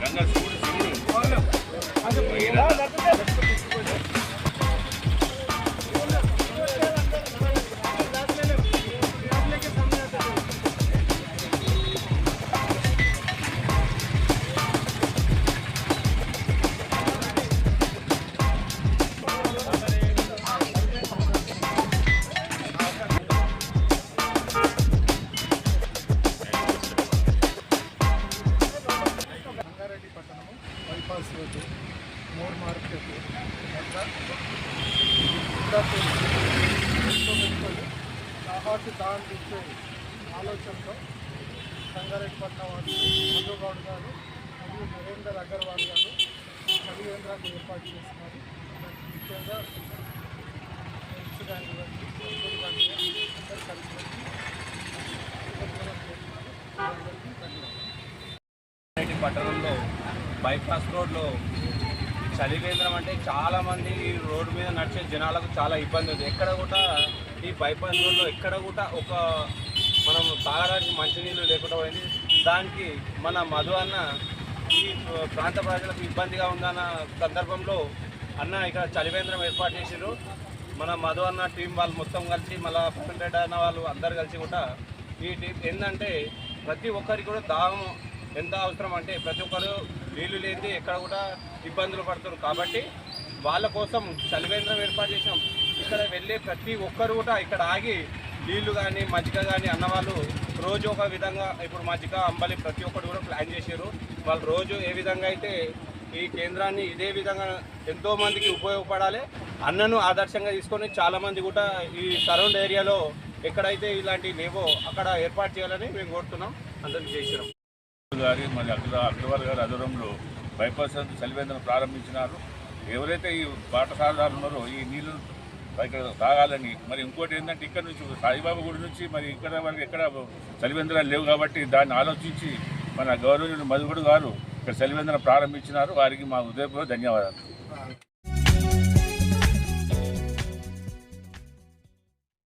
గంగా శివుడు శివుడు. విద్యార్థులు ఎంతో మెచ్చుకొని ఇచ్చే ఆలోచనతో సంగారెడ్డిపట్నం వారు వాసి గారు మరియు నరేందర్ అగర్వాల్ గారు చలి ఏర్పాటు చేస్తున్నారు. ముఖ్యంగా హెల్త్ కానివ్వండి మందులు అందరూ కలిసి వచ్చి పట్టణంలో బైపాస్ రోడ్లో చలి కేంద్రం అంటే చాలా మంది ఈ రోడ్డు మీద నడిచే జనాలకు చాలా ఇబ్బంది ఉంది. ఎక్కడ కూడా ఈ బైపాస్ రోడ్లో ఎక్కడ కూడా ఒక మనం తాగడానికి మంచినీళ్ళు లేకుండా పోయింది. దానికి మన మధు అన్న ఈ ప్రాంత ప్రజలకు ఇబ్బందిగా ఉందన్న సందర్భంలో అన్న ఇక్కడ చలివేంద్రం ఏర్పాటు చేసిర్రు మన మధు అన్న టీం వాళ్ళు మొత్తం కలిసి మళ్ళీ ప్రవీణ్ రెడ్డి అన్న వాళ్ళు అందరు కలిసి కూడా ఈ టీం ఏంటంటే ప్రతి ఒక్కరికి కూడా దాహం ఎంత అవసరం అంటే ప్రతి ఒక్కరు నీళ్ళు లేనిది ఎక్కడ కూడా ఇబ్బందులు పడుతున్నారు. కాబట్టి వాళ్ళ కోసం చలివేంద్రం ఏర్పాటు చేసాం ఇక్కడ వెళ్ళే ప్రతి ఒక్కరు కూడా ఇక్కడ ఆగి నీళ్ళు కానీ మజ్జిగ కానీ అన్నవాళ్ళు రోజు ఒక విధంగా ఇప్పుడు మజ్జిగ అంబలి ప్రతి ఒక్కరు కూడా ప్లాన్ చేశారు. వాళ్ళు రోజు ఏ విధంగా అయితే ఈ కేంద్రాన్ని ఇదే విధంగా ఎంతోమందికి ఉపయోగపడాలి అన్నను ఆదర్శంగా తీసుకొని చాలామంది కూడా ఈ సరౌండ్ ఏరియాలో ఎక్కడైతే ఇలాంటివి లేవో అక్కడ ఏర్పాటు చేయాలని మేము కోరుతున్నాం. అందరికీ చేసినాం గారి మరి అగ్ర అగ్రవాల్ గారి ఆధ్వర్యంలో బైపాస్ చలివేంద్రం ప్రారంభించినారు. ఎవరైతే ఈ పాఠశాలదారులు ఉన్నారో ఈ నీళ్ళు ఇక్కడ తాగాలని మరి ఇంకోటి ఏంటంటే ఇక్కడ నుంచి సాయిబాబా గుడి నుంచి మరి ఇక్కడ వరకు ఎక్కడ చలివేంద్రాలు లేవు కాబట్టి దాన్ని ఆలోచించి మన గౌరవనీయులు మధుగుడు గారు ఇక్కడ చలివేంద్రం ప్రారంభించినారు. వారికి మా హృదయపూర్వక ధన్యవాదాలు.